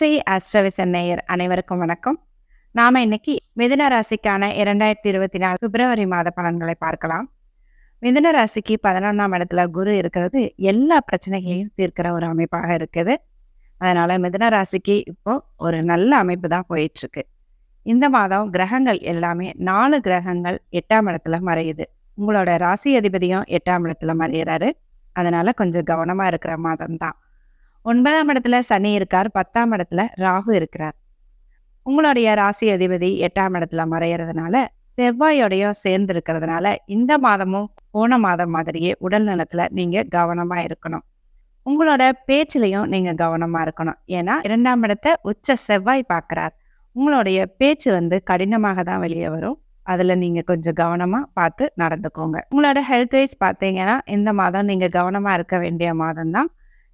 ஸ்ரீ ஆஸ்ட்ரவிசன் நேயர் அனைவருக்கும் வணக்கம். நாம இன்னைக்கு மிதுன ராசிக்கான இரண்டாயிரத்தி இருபத்தி நாலு பிப்ரவரி மாத பலன்களை பார்க்கலாம். மிதுன ராசிக்கு பதினொன்றாம் இடத்துல குரு இருக்கிறது எல்லா பிரச்சனைகளையும் தீர்க்கிற ஒரு அமைப்பாக இருக்குது. அதனால மிதுன ராசிக்கு இப்போ ஒரு நல்ல அமைப்பு தான் போயிட்டு இருக்கு இந்த மாதம் கிரகங்கள் எல்லாமே நாலு கிரகங்கள் எட்டாம் இடத்துல மறையுது. உங்களோட ராசி அதிபதியும் எட்டாம் இடத்துல மறையிறாரு. அதனால கொஞ்சம் கவனமா இருக்கிற மாதம் தான். ஒன்பதாம் இடத்துல சனி இருக்கார் பத்தாம் இடத்துல ராகு இருக்கிறார். உங்களுடைய ராசி அதிபதி எட்டாம் இடத்துல மறையறதுனால செவ்வாயோடையும் சேர்ந்து இருக்கிறதுனால இந்த மாதமும் போன மாதம் மாதிரியே உடல் நலத்துல நீங்க கவனமா இருக்கணும். உங்களோட பேச்சிலையும் நீங்க கவனமா இருக்கணும். ஏன்னா இரண்டாம் இடத்த உச்ச செவ்வாய் பார்க்கிறார். உங்களுடைய பேச்சு வந்து கடினமாக தான் வெளியே வரும். அதில் நீங்கள் கொஞ்சம் கவனமாக பார்த்து நடந்துக்கோங்க. உங்களோட ஹெல்த் வைஸ் பார்த்தீங்கன்னா இந்த மாதம் நீங்கள் கவனமாக இருக்க வேண்டிய மாதம் தான்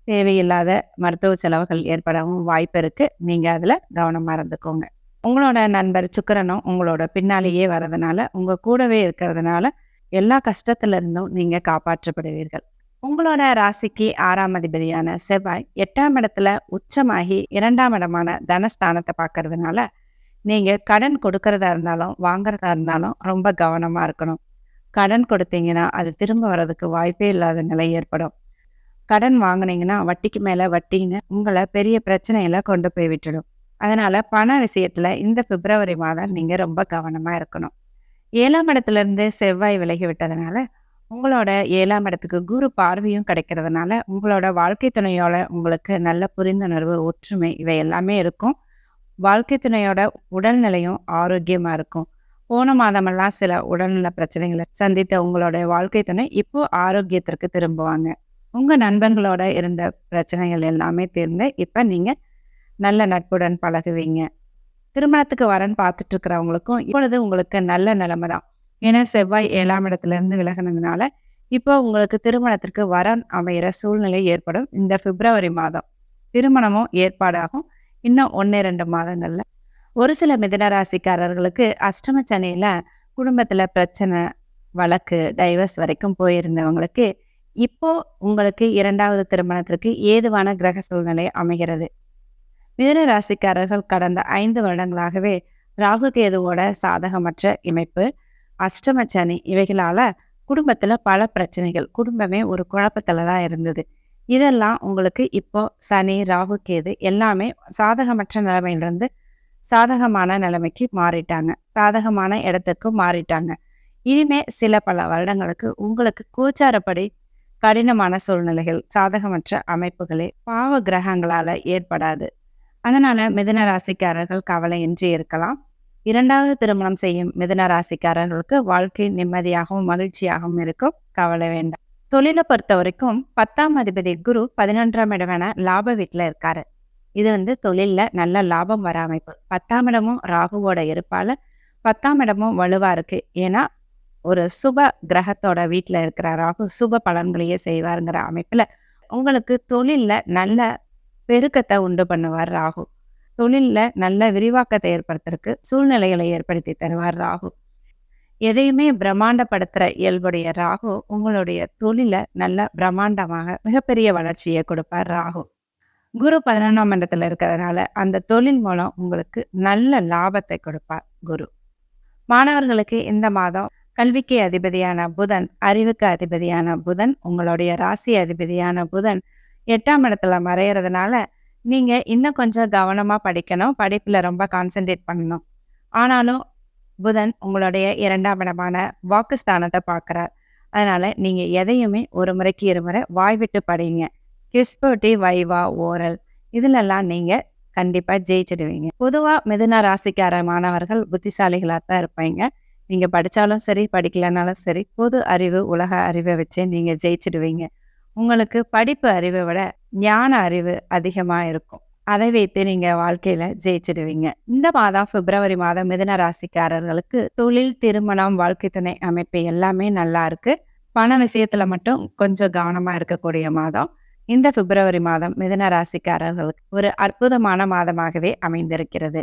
தேவையில்லாத மருத்துவ செலவுகள் ஏற்படவும் வாய்ப்பு இருக்குது நீங்கள் அதில் கவனமாக இருந்துக்கோங்க. உங்களோட நண்பர் சுக்கரனும் உங்களோட பின்னாலேயே வர்றதுனால உங்கள் கூடவே இருக்கிறதுனால எல்லா கஷ்டத்துலேருந்தும் நீங்கள் காப்பாற்றப்படுவீர்கள். உங்களோட ராசிக்கு ஆறாம் அதிபதியான செவ்வாய் எட்டாம் இடத்துல உச்சமாகி இரண்டாம் இடமான தனஸ்தானத்தை பார்க்கறதுனால நீங்கள் கடன் கொடுக்கறதா இருந்தாலும் வாங்குறதா இருந்தாலும் ரொம்ப கவனமாக இருக்கணும். கடன் கொடுத்தீங்கன்னா அது திரும்ப வர்றதுக்கு வாய்ப்பே இல்லாத நிலை ஏற்படும். கடன் வாங்குனீங்கன்னா வட்டிக்கு மேலே வட்டின்னு உங்களை பெரிய பிரச்சனையில கொண்டு போய் விட்டுடும் அதனால பண விஷயத்துல இந்த பிப்ரவரி மாதம் நீங்க ரொம்ப கவனமா இருக்கணும். ஏழாம் இடத்துல இருந்து செவ்வாய் விலகி விட்டதுனால உங்களோட ஏழாம் இடத்துக்கு குரு பார்வையும் கிடைக்கிறதுனால உங்களோட வாழ்க்கை துணையோட உங்களுக்கு நல்ல புரிந்துணர்வு ஒற்றுமை இவை எல்லாமே இருக்கும். வாழ்க்கை துணையோட உடல்நிலையும் ஆரோக்கியமா இருக்கும். போன மாதமெல்லாம் சில உடல்நல பிரச்சனைகளை சந்தித்த உங்களோட வாழ்க்கை துணை இப்போ ஆரோக்கியத்திற்கு திரும்புவாங்க. உங்கள் நண்பர்களோட இருந்த பிரச்சனைகள் எல்லாமே தீர்ந்து இப்போ நீங்கள் நல்ல நட்புடன் பழகுவீங்க. திருமணத்துக்கு வரன்னு பார்த்துட்டு இருக்கிறவங்களுக்கும் இப்பொழுது உங்களுக்கு நல்ல நிலைமை தான். ஏன்னா செவ்வாய் ஏழாம் இடத்துல இருந்து விலகினதுனால இப்போ உங்களுக்கு திருமணத்திற்கு வரன் அமைகிற சூழ்நிலை ஏற்படும். இந்த பிப்ரவரி மாதம் திருமணமும் ஏற்பாடாகும். இன்னும் ஒன்று ரெண்டு மாதங்களில். ஒரு சில மிதனராசிக்காரர்களுக்கு அஷ்டம சனியில் குடும்பத்தில் பிரச்சனை வழக்கு டைவர்ஸ் வரைக்கும் போயிருந்தவங்களுக்கு இப்போ உங்களுக்கு இரண்டாவது திருமணத்திற்கு ஏதுவான கிரக சூழ்நிலை அமைகிறது. மிதன ராசிக்காரர்கள் கடந்த ஐந்து வருடங்களாகவே ராகு கேதுவோட சாதகமற்ற இமைப்பு அஷ்டம சனி இவைகளால குடும்பத்துல பல பிரச்சனைகள் குடும்பமே ஒரு குழப்பத்துல தான் இருந்தது. இதெல்லாம் உங்களுக்கு இப்போ சனி ராகு கேது எல்லாமே சாதகமற்ற நிலைமையிலிருந்து சாதகமான நிலைமைக்கு மாறிட்டாங்க. சாதகமான இடத்துக்கு மாறிட்டாங்க. இனிமே சில பல வருடங்களுக்கு உங்களுக்கு கோச்சாரப்படி கடினமான சூழ்நிலைகள் சாதகமற்ற அமைப்புகளே பாவ கிரகங்களால ஏற்படாது. அதனால மிதுன ராசிக்காரர்கள் கவலையின்றி இருக்கலாம். இரண்டாவது திருமணம் செய்யும் மிதுன ராசிக்காரர்களுக்கு வாழ்க்கை நிம்மதியாகவும் மகிழ்ச்சியாகவும் இருக்கும். கவலை வேண்டாம். தொழிலை பொறுத்த வரைக்கும் பத்தாம் அதிபதி குரு பதினொன்றாம் இடமான லாப வீட்டில் இருக்காரு. இது வந்து தொழில்ல நல்ல லாபம் வர அமைப்பு. பத்தாம் இடமும் ராகுவோட இருப்பால பத்தாம் இடமும் வலுவா இருக்கு. ஏன்னா ஒரு சுப கிரகத்தோட வீட்டில் இருக்கிற ராகு சுப பலன்களையே செய்வாருங்கிற அமைப்பில் உங்களுக்கு தொழிலில் நல்ல பெருக்கத்தை உண்டு பண்ணுவார் ராகு. தொழிலில் நல்ல விரிவாக்கத்தை ஏற்படுத்துறதுக்கு சூழ்நிலைகளை ஏற்படுத்தி தருவார் ராகு. எதையுமே பிரம்மாண்டப்படுத்துகிற இயல்புடைய ராகு உங்களுடைய தொழிலை நல்ல பிரம்மாண்டமாக மிகப்பெரிய வளர்ச்சியை கொடுப்பார் ராகு. குரு பதினொன்றாம் மண்டத்தில் இருக்கிறதுனால அந்த தொழில் மூலம் உங்களுக்கு நல்ல லாபத்தை கொடுப்பார் குரு. மாணவர்களுக்கு இந்த மாதம் கல்விக்கு அதிபதியான புதன் அறிவுக்கு அதிபதியான புதன் உங்களுடைய ராசி அதிபதியான புதன் எட்டாம் இடத்துல மறையறதுனால நீங்கள் இன்னும் கொஞ்சம் கவனமாக படிக்கணும் படிப்பில் ரொம்ப கான்சென்ட்ரேட் பண்ணணும். ஆனாலும் புதன் உங்களுடைய இரண்டாம் இடமான வாக்குஸ்தானத்தை பார்க்குறார். அதனால் நீங்கள் எதையுமே ஒரு முறைக்கு இருமுறை வாய் விட்டு படிங்க. கிஸ்போட்டி வைவா ஓரல் இதுலெல்லாம் நீங்கள் கண்டிப்பாக ஜெயிச்சிடுவீங்க. பொதுவாக மிதுன ராசிக்கார மாணவர்கள் புத்திசாலிகளாக தான் இருப்பீங்க. நீங்கள் படித்தாலும் சரி படிக்கலனாலும் சரி பொது அறிவு உலக அறிவை வச்சே நீங்கள் ஜெயிச்சிடுவீங்க. உங்களுக்கு படிப்பு அறிவை விட ஞான அறிவு அதிகமாக இருக்கும். அதை வைத்து நீங்கள் வாழ்க்கையில் ஜெயிச்சிடுவீங்க. இந்த மாதம் பிப்ரவரி மாதம் மிதுன ராசிக்காரர்களுக்கு தொழில் திருமணம் வாழ்க்கை துணை அமைப்பு எல்லாமே நல்லா இருக்கு. பண விஷயத்தில் மட்டும் கொஞ்சம் கவனமாக இருக்கக்கூடிய மாதம். இந்த பிப்ரவரி மாதம் மிதுன ராசிக்காரர்களுக்கு ஒரு அற்புதமான மாதமாகவே அமைந்திருக்கிறது.